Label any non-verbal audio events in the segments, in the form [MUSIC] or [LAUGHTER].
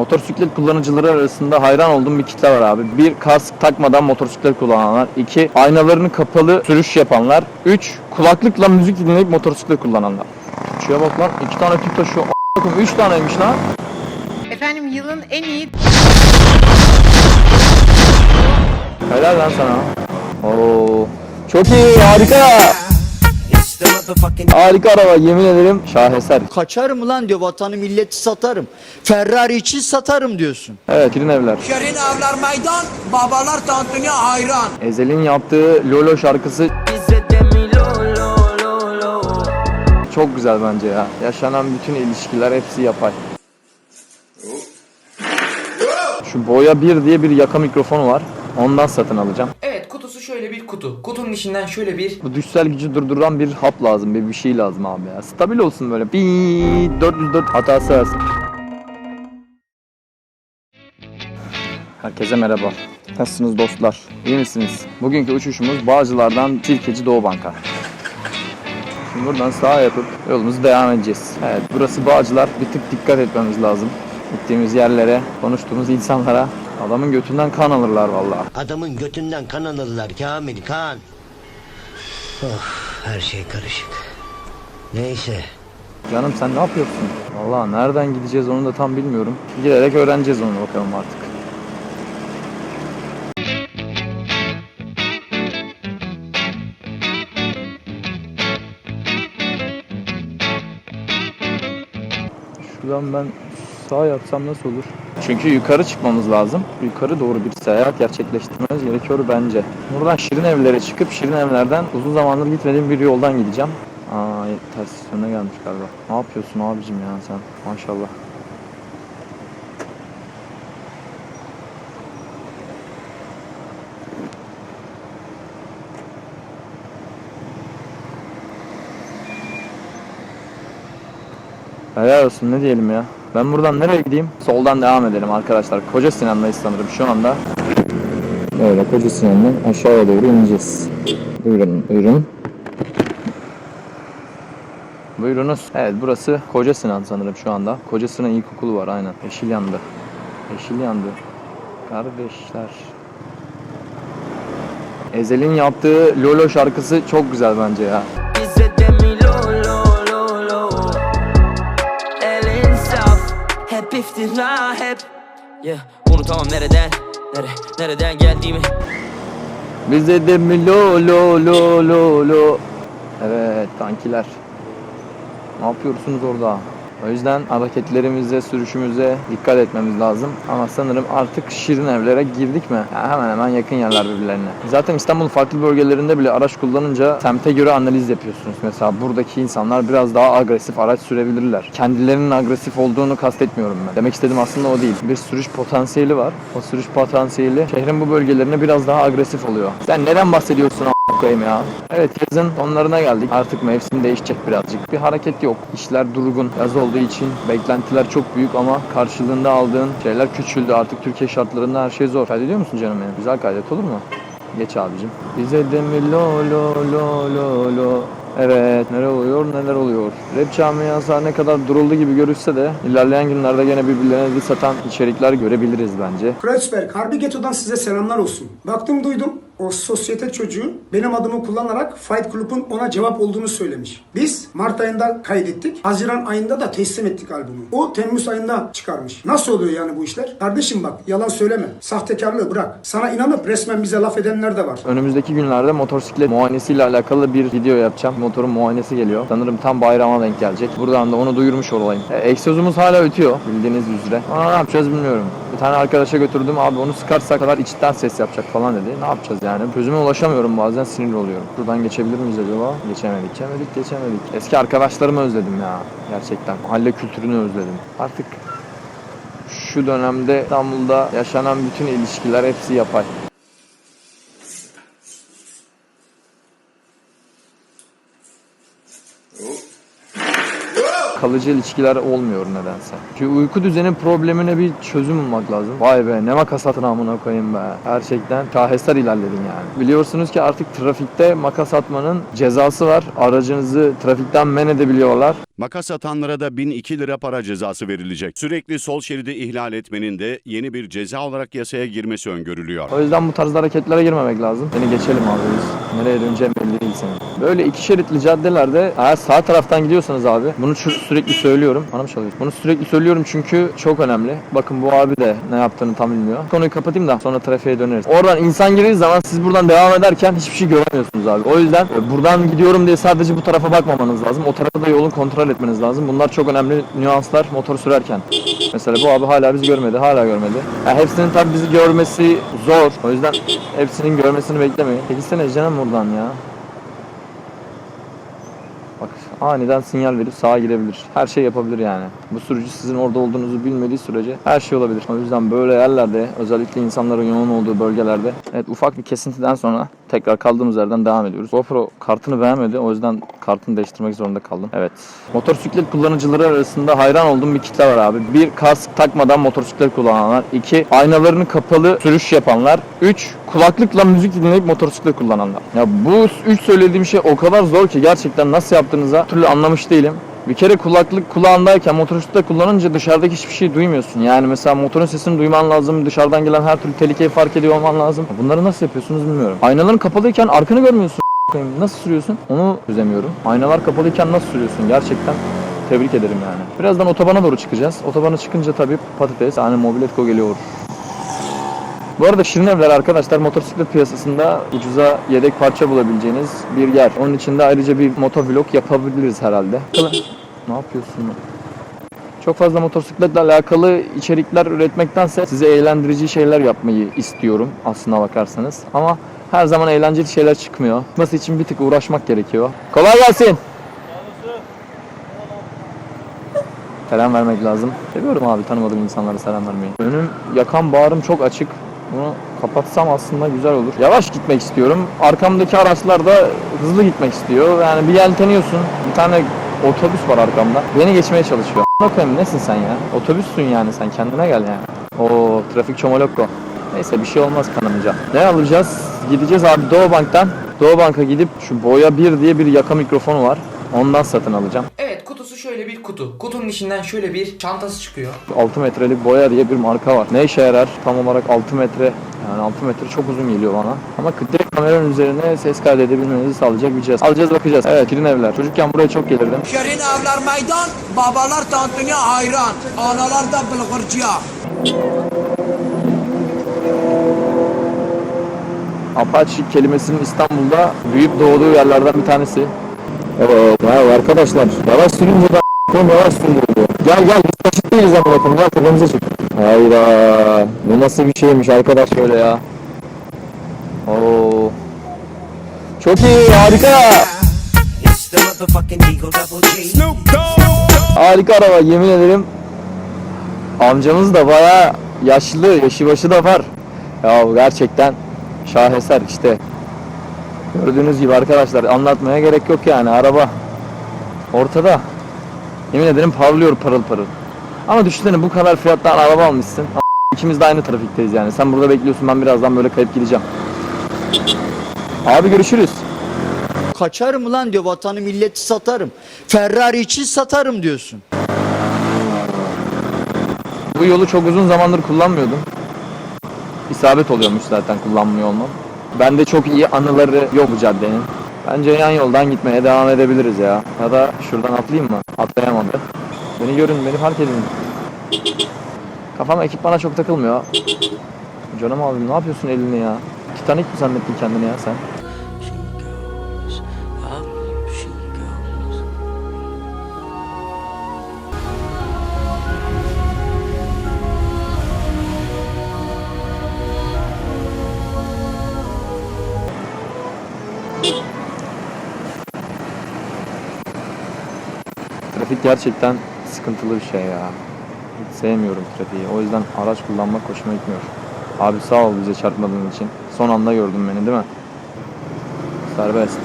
Motosiklet kullanıcıları arasında hayran olduğum bir kitle var abi. Bir, kask takmadan motosiklet kullananlar. iki aynalarını kapalı sürüş yapanlar. Üç, kulaklıkla müzik dinleyip motosiklet kullananlar. Şuraya bak lan, iki tane tüp taşıyor. A**ım, Üç taneymiş lan. Efendim yılın en iyi Helal lan sana. Oo. Çok iyi, harika. Harika araba, yemin ederim şaheser. Kaçarım lan diyor vatanı milleti satarım. Ferrari için satarım diyorsun. Evet, Kirin evler. Şerin evler meydan, babalar tantuni hayran. Ezel'in yaptığı Lolo şarkısı çok güzel bence ya. Yaşanan bütün ilişkiler hepsi yapay. Şu Boya 1 diye bir yaka mikrofonu var. Ondan satın alacağım. Evet kutusu şöyle bir kutu. Kutunun içinden şöyle bir Bu düşsel gücü durduran bir hap lazım, bir bir şey lazım abi ya. Stabil olsun böyle. Bir 404 hatası versin. Herkese merhaba. Nasılsınız dostlar? İyi misiniz? Bugünkü uçuşumuz Bağcılar'dan Sirkeci Doğu Banka. Şimdi buradan sağa yapıp yolumuzu devam edeceğiz. Evet burası Bağcılar. Bir tık dikkat etmemiz lazım. Gittiğimiz yerlere, konuştuğumuz insanlara adamın götünden kan alırlar vallahi. Adamın götünden kan alırlar Kamil kan. Of her şey karışık. Neyse. Canım sen ne yapıyorsun? Vallahi nereden gideceğiz onu da tam bilmiyorum. Giderek öğreneceğiz onu bakalım artık. Şuradan ben sağ yapsam nasıl olur? Çünkü yukarı çıkmamız lazım. Yukarı doğru bir seyahat gerçekleştirmemiz gerekiyor bence. Buradan Şirin Evler'e çıkıp Şirin Evler'den uzun zamandır gitmediğim bir yoldan gideceğim. Aa ters yöne gelmiş galiba. Ne yapıyorsun abicim ya sen? Maşallah. Helal olsun ne diyelim ya. Ben buradan nereye gideyim? Soldan devam edelim arkadaşlar. Koca Sinan'dayız sanırım şu anda. Öyle Koca Sinan'dan aşağıya doğru ineceğiz. Buyurun, buyurun. Buyurunuz. Evet burası Koca Sinan sanırım şu anda. Koca Sinan İlkokulu var aynen. Yeşil yandı. Yeşil yandı. Kardeşler. Ezel'in yaptığı Lolo şarkısı çok güzel bence ya. İftira hep Yeah unutamam nereden Nere, nereden geldiğimi Bize de mi lo lo lo lo lo. Evet kankiler. Ne yapıyorsunuz orada? O yüzden hareketlerimize, sürüşümüze dikkat etmemiz lazım. Ama sanırım artık şirin evlere girdik mi? Ya hemen hemen yakın yerler birbirlerine. Zaten İstanbul'un farklı bölgelerinde bile araç kullanınca semte göre analiz yapıyorsunuz. Mesela buradaki insanlar biraz daha agresif araç sürebilirler. Kendilerinin agresif olduğunu kastetmiyorum ben. Demek istediğim aslında o değil. Bir sürüş potansiyeli var. O sürüş potansiyeli şehrin bu bölgelerine biraz daha agresif oluyor. Sen neden bahsediyorsun koyayım ya? Evet yazın sonlarına geldik. Artık mevsim değişecek birazcık. Bir hareket yok. İşler durgun. Yaz olduğu için beklentiler çok büyük ama karşılığında aldığın şeyler küçüldü. Artık Türkiye şartlarında her şey zor. Kaydediyor musun canım benim? Güzel kaydet olur mu? Geç abicim. Bize de mi lo lo lo lo lo. Evet neler oluyor neler oluyor. Rap camiası ne kadar duruldu gibi görüşse de ilerleyen günlerde gene birbirlerine diss atan içerikler görebiliriz bence. Kreuzberg, Harbi Ghetto'dan size selamlar olsun. Baktım duydum, o sosyete çocuğu benim adımı kullanarak Fight Club'un ona cevap olduğunu söylemiş. Biz Mart ayında kaydettik, Haziran ayında da teslim ettik albümü. O Temmuz ayında çıkarmış. Nasıl oluyor yani bu işler? Kardeşim bak, yalan söyleme. Sahtekarlığı bırak. Sana inanıp resmen bize laf edenler de var. Önümüzdeki günlerde motosiklet muayenesiyle alakalı bir video yapacağım. Motorun muayenesi geliyor. Sanırım tam bayrama denk gelecek. Buradan da onu duyurmuş olayım. E, egzozumuz hala ötüyor bildiğiniz üzere. Ama ne yapacağız bilmiyorum. Tane arkadaşa götürdüm abi onu sıkarsak kadar içten ses yapacak falan dedi. Ne yapacağız yani? Çözüme ulaşamıyorum bazen sinir oluyorum. Buradan geçebilir miyiz acaba? Geçemedik. Geçemedik geçemedik. Eski arkadaşlarımı özledim ya. Gerçekten. Mahalle kültürünü özledim. Artık şu dönemde İstanbul'da yaşanan bütün ilişkiler hepsi yapay. Kalıcı ilişkiler olmuyor nedense. Çünkü uyku düzeni problemine bir çözüm bulmak lazım. Vay be ne makas atın amına koyayım be. Gerçekten şaheser ilerledin yani. Biliyorsunuz ki artık trafikte makas atmanın cezası var. Aracınızı trafikten men edebiliyorlar. Makas atanlara da 1002 lira para cezası verilecek. Sürekli sol şeridi ihlal etmenin de yeni bir ceza olarak yasaya girmesi öngörülüyor. O yüzden bu tarz hareketlere girmemek lazım. Seni geçelim abi biz. Nereye döneceğim belli değil senin. Böyle iki şeritli caddelerde eğer sağ taraftan gidiyorsanız abi bunu şu- sürekli söylüyorum. Bana mı çalıyor? Bunu sürekli söylüyorum çünkü çok önemli. Bakın bu abi de ne yaptığını tam bilmiyor. Konuyu kapatayım da sonra trafiğe döneriz. Oradan insan girdiği zaman siz buradan devam ederken hiçbir şey göremiyorsunuz abi. O yüzden e, buradan gidiyorum diye sadece bu tarafa bakmamanız lazım. O tarafa da yolun kontrol etmeniz lazım. Bunlar çok önemli nüanslar motor sürerken. Mesela bu abi hala bizi görmedi, hala görmedi. Ya hepsinin tabii bizi görmesi zor. O yüzden hepsinin görmesini beklemeyin. Çekilsene canım buradan ya. Aniden sinyal verip sağa girebilir. Her şey yapabilir yani. Bu sürücü sizin orada olduğunuzu bilmediği sürece her şey olabilir. O yüzden böyle yerlerde özellikle insanların yoğun olduğu bölgelerde evet ufak bir kesintiden sonra tekrar kaldığımız yerden devam ediyoruz. GoPro kartını beğenmedi o yüzden kartını değiştirmek zorunda kaldım. Evet. Motosiklet kullanıcıları arasında hayran olduğum bir kitle var abi. Bir kask takmadan motosiklet kullananlar. iki aynalarını kapalı sürüş yapanlar. Üç kulaklıkla müzik dinleyip motosiklet kullananlar. Ya bu üç söylediğim şey o kadar zor ki gerçekten nasıl yaptığınıza türlü anlamış değilim. Bir kere kulaklık kulağındayken motosiklet kullanınca dışarıdaki hiçbir şey duymuyorsun. Yani mesela motorun sesini duyman lazım, dışarıdan gelen her türlü tehlikeyi fark ediyor olman lazım. Bunları nasıl yapıyorsunuz bilmiyorum. Aynaların kapalıyken arkanı görmüyorsun. Nasıl sürüyorsun? Onu çözemiyorum. Aynalar kapalıyken nasıl sürüyorsun? Gerçekten tebrik ederim yani. Birazdan otobana doğru çıkacağız. Otobana çıkınca tabii patates, hani mobiletko geliyor. Bu arada Şirin Evler arkadaşlar motosiklet piyasasında ucuza yedek parça bulabileceğiniz bir yer. Onun için de ayrıca bir motovlog yapabiliriz herhalde. Ne yapıyorsun? Çok fazla motosikletle alakalı içerikler üretmektense size eğlendirici şeyler yapmayı istiyorum aslına bakarsanız. Ama her zaman eğlenceli şeyler çıkmıyor. Çıkması için bir tık uğraşmak gerekiyor. Kolay gelsin. Selam vermek lazım. Seviyorum abi tanımadığım insanlara selam vermeyi. Önüm yakan bağrım çok açık. Bunu kapatsam aslında güzel olur. Yavaş gitmek istiyorum. Arkamdaki araçlar da hızlı gitmek istiyor. Yani bir yelteniyorsun. Bir tane otobüs var arkamda. Beni geçmeye çalışıyor. Bakayım nesin sen ya? Otobüssün yani sen kendine gel yani. Oo trafik çomolokko. Neyse bir şey olmaz kanımca. Ne alacağız? Gideceğiz abi Doğu Bank'tan. Doğu Bank'a gidip şu Boya 1 diye bir yaka mikrofonu var. Ondan satın alacağım. Şöyle bir kutu. Kutunun içinden şöyle bir çantası çıkıyor. 6 metrelik boya diye bir marka var. Ne işe yarar? Tam olarak 6 metre. Yani 6 metre çok uzun geliyor bana. Ama direkt kameranın üzerine ses kaydedebilmenizi sağlayacak bir cihaz. Alacağız bakacağız. Evet Şirin Evler. Çocukken buraya çok gelirdim. Şehrin evler meydan, babalar tantuni hayran, analar da bılgırcıya. Apache kelimesinin İstanbul'da büyüyüp doğduğu yerlerden bir tanesi. Evet, arkadaşlar. Yavaş sürünce de a**ım yavaş sürdürüyor. Gel gel biz taşıt değiliz ama bakın gel tepemize çık. Hayda. Bu nasıl bir şeymiş arkadaş böyle ya. Oo. Çok iyi harika. Harika araba yemin ederim. Amcamız da baya yaşlı, yaşı başı da var. Ya gerçekten şaheser işte. Gördüğünüz gibi arkadaşlar anlatmaya gerek yok yani araba ortada. Yemin ederim parlıyor parıl parıl. Ama düşünsene bu kadar fiyattan araba almışsın. İkimiz de aynı trafikteyiz yani. Sen burada bekliyorsun ben birazdan böyle kayıp gideceğim. Abi görüşürüz. Kaçarım lan diyor vatanı milleti satarım. Ferrari için satarım diyorsun. Bu yolu çok uzun zamandır kullanmıyordum. İsabet oluyormuş zaten kullanmıyor olmam. Bende çok iyi anıları yok bu caddenin. Bence yan yoldan gitmeye devam edebiliriz ya. Ya da şuradan atlayayım mı? Atlayamadı. Beni görün, beni fark edin. Kafam ekipmana çok takılmıyor. Canım abim ne yapıyorsun elini ya? Titanik mi zannettin kendini ya sen? Trafik gerçekten sıkıntılı bir şey ya. Hiç sevmiyorum trafiği. O yüzden araç kullanmak hoşuma gitmiyor. Abi sağ ol bize çarpmadığın için. Son anda gördün beni değil mi? Serbest.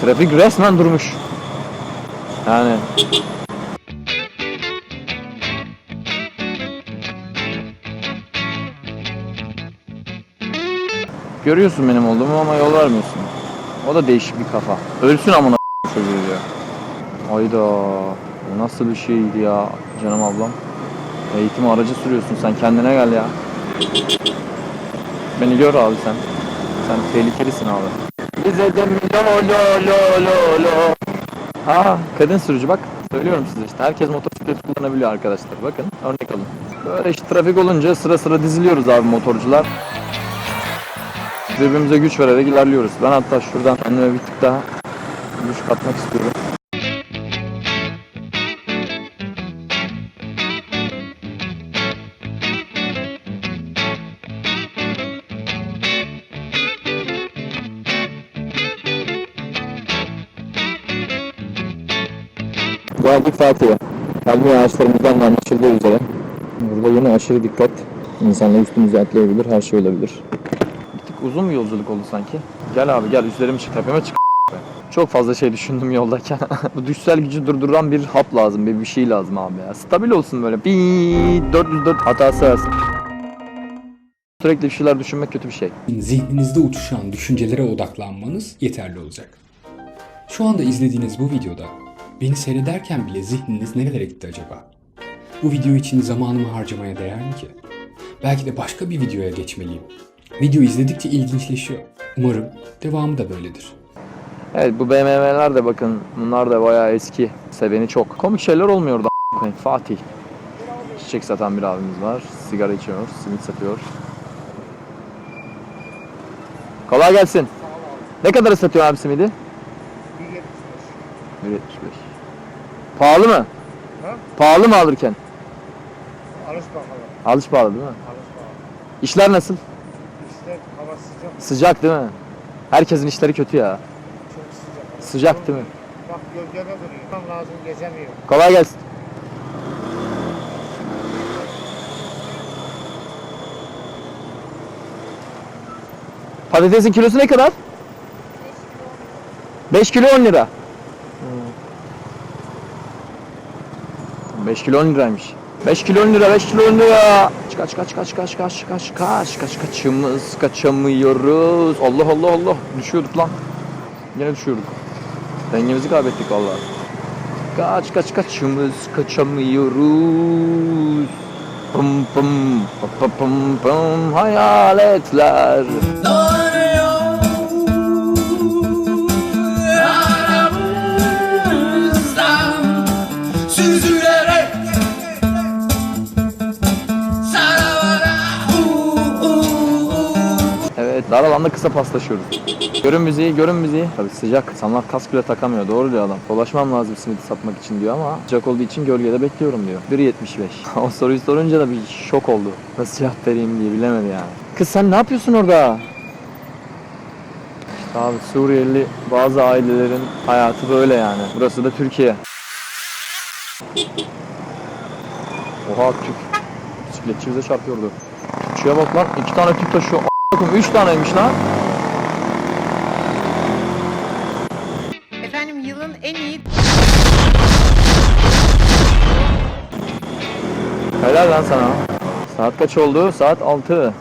Trafik resmen durmuş. Yani Görüyorsun benim olduğumu ama yol vermiyorsun. O da değişik bir kafa. Ölsün amına. Hayda. Nasıl bir şeydi ya canım ablam. Eğitim aracı sürüyorsun sen kendine gel ya. Beni gör abi sen. Sen tehlikelisin abi. Bize de mi lo lo lo lo lo. Ha kadın sürücü bak. Söylüyorum size işte. Herkes motosiklet kullanabiliyor arkadaşlar. Bakın örnek alın. Böyle işte trafik olunca sıra sıra diziliyoruz abi motorcular. Birbirimize güç vererek ilerliyoruz. Ben hatta şuradan kendime bir tık daha güç katmak istiyorum. Geldik Fatih'e. Kalbi ağaçlarımızdan da anlaşıldığı üzere. Burada yine aşırı dikkat. İnsanlar üstümüze atlayabilir, her şey olabilir. Bir tık uzun bir yolculuk oldu sanki. Gel abi gel üzerime çık, tepeme çık. Çok fazla şey düşündüm yoldayken. [LAUGHS] Bu düşsel gücü durduran bir hap lazım, bir bir şey lazım abi ya. Stabil olsun böyle. Bir 404 hatası versin. Sürekli bir şeyler düşünmek kötü bir şey. Zihninizde uçuşan düşüncelere odaklanmanız yeterli olacak. Şu anda izlediğiniz bu videoda beni seyrederken bile zihniniz nerelere gitti acaba? Bu video için zamanımı harcamaya değer mi ki? Belki de başka bir videoya geçmeliyim. Video izledikçe ilginçleşiyor. Umarım devamı da böyledir. Evet bu BMW'ler de bakın bunlar da bayağı eski. Seveni çok. Komik şeyler olmuyor da a**ayım. Fatih. Çiçek satan bir abimiz var. Sigara içiyor, simit satıyor. Kolay gelsin. Ne kadar satıyor abi simidi? 1.75. 1.75. Pahalı mı? Pahalı mı alırken? Alış bakalım. Alış pahalı değil mi? Alış bakalım. İşler nasıl? İşte hava sıcak. Sıcak değil mi? Herkesin işleri kötü ya. Çok sıcak. Sıcak değil mi? Bak gölgede duruyor. Tam lazım gezemiyor. Kolay gelsin. Patatesin kilosu ne kadar? 5 kilo 10 lira. 5 kilo 10 liraymış. 5 kilo 10 lira, 5 kilo 10 lira. Kaç kaç kaç kaç kaç kaç kaç kaç kaçımız kaçamıyoruz. Allah Allah Allah düşüyorduk lan. Yine düşüyorduk. Dengemizi kaybettik vallahi. Kaç kaç kaçımız kaçamıyoruz. Pım pım pım pım pım hayaletler. Süzülerek dar alanda kısa paslaşıyoruz. Görün müziği, görün müziği. Tabii sıcak. İnsanlar kask bile takamıyor. Doğru diyor adam. Dolaşmam lazım simidi satmak için diyor ama sıcak olduğu için gölgede bekliyorum diyor. 1.75. [LAUGHS] o soruyu sorunca da bir şok oldu. Nasıl cevap vereyim diye bilemedi yani. Kız sen ne yapıyorsun orada? İşte abi Suriyeli bazı ailelerin hayatı böyle yani. Burası da Türkiye. Oha Türk. Bisikletçi bize çarpıyordu. Türkçüye bak lan. iki tane Türk taşıyor. A**ım, Üç taneymiş lan. Efendim yılın en iyi Helal lan sana. Saat kaç oldu? Saat 6.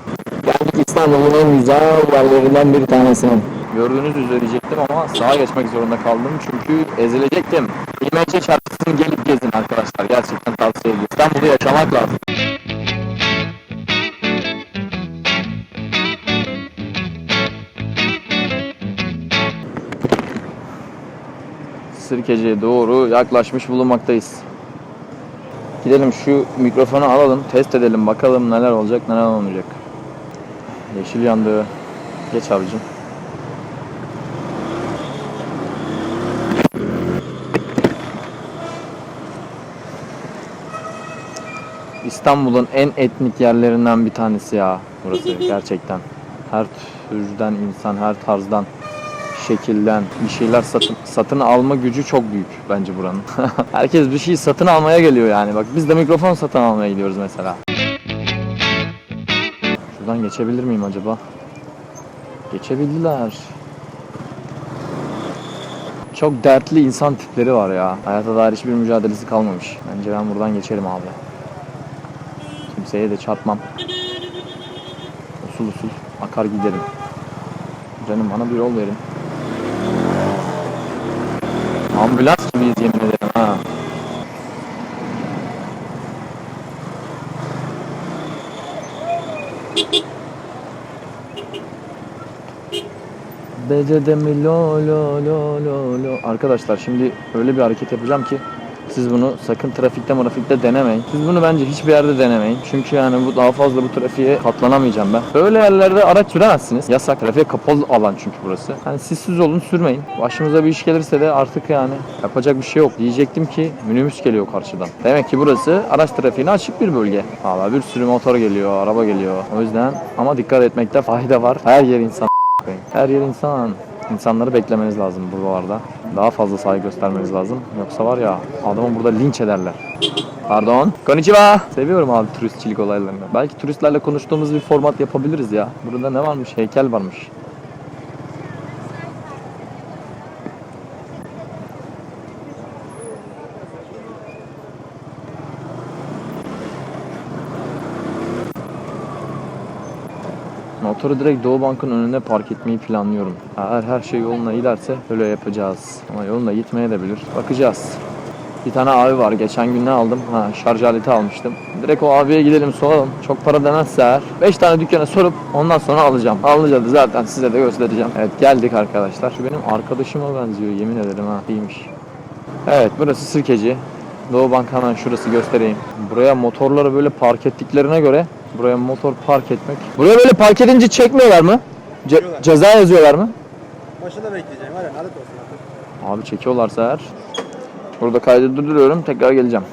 Geldik İstanbul'un en güzel yerlerinden bir tanesine. Gördüğünüz üzere diyecektim ama sağa geçmek zorunda kaldım çünkü ezilecektim. İmece çarpısını gelip gezin arkadaşlar. Gerçekten tavsiye ediyorum. İstanbul'da yaşamak lazım. Sirkeci'ye doğru yaklaşmış bulunmaktayız. Gidelim şu mikrofonu alalım, test edelim bakalım neler olacak neler olmayacak. Yeşil yandı. Geç abicim. İstanbul'un en etnik yerlerinden bir tanesi ya burası gerçekten. Her türden insan, her tarzdan, şekilden bir şeyler satın satın alma gücü çok büyük bence buranın. [LAUGHS] Herkes bir şeyi satın almaya geliyor yani. Bak biz de mikrofon satın almaya gidiyoruz mesela. Şuradan geçebilir miyim acaba? Geçebildiler. Çok dertli insan tipleri var ya. Hayata dair hiçbir mücadelesi kalmamış. Bence ben buradan geçerim abi. Kimseye de çarpmam. Usul usul akar giderim. Canım bana bir yol verin. Ambulans gibiyiz yemin ederim ha. Becede mi lo lo lo lo lo Arkadaşlar şimdi öyle bir hareket yapacağım ki siz bunu sakın trafikte trafikte denemeyin. Siz bunu bence hiçbir yerde denemeyin. Çünkü yani bu daha fazla bu trafiğe katlanamayacağım ben. Böyle yerlerde araç süremezsiniz. Yasak. Trafiğe kapalı alan çünkü burası. Yani siz siz olun sürmeyin. Başımıza bir iş gelirse de artık yani yapacak bir şey yok. Diyecektim ki minibüs geliyor karşıdan. Demek ki burası araç trafiğine açık bir bölge. Valla bir sürü motor geliyor, araba geliyor. O yüzden ama dikkat etmekte fayda var. Her yer insan. Her yer insan. İnsanları beklemeniz lazım buralarda. Daha fazla saygı göstermeniz lazım. Yoksa var ya adamı burada linç ederler. Pardon. Konnichiwa. Seviyorum abi turistçilik olaylarını. Belki turistlerle konuştuğumuz bir format yapabiliriz ya. Burada ne varmış? Heykel varmış. Motoru direkt Doğu Bank'ın önüne park etmeyi planlıyorum. Eğer her şey yoluna giderse öyle yapacağız. Ama yoluna gitmeye de bilir. Bakacağız. Bir tane abi var. Geçen gün ne aldım? Ha, şarj aleti almıştım. Direkt o abiye gidelim soralım. Çok para demezse eğer. 5 tane dükkana sorup ondan sonra alacağım. Alınca zaten size de göstereceğim. Evet geldik arkadaşlar. Şu benim arkadaşıma benziyor yemin ederim ha. İyiymiş. Evet burası Sirkeci. Doğu Bank hemen şurası göstereyim. Buraya motorları böyle park ettiklerine göre buraya motor park etmek. Buraya böyle park edince çekmiyorlar mı? Ce- ceza yazıyorlar mı? Başında bekleyeceğim. Ya lanet olsun. Abi çekiyorlarsa eğer. Burada kaydı durduruyorum tekrar geleceğim.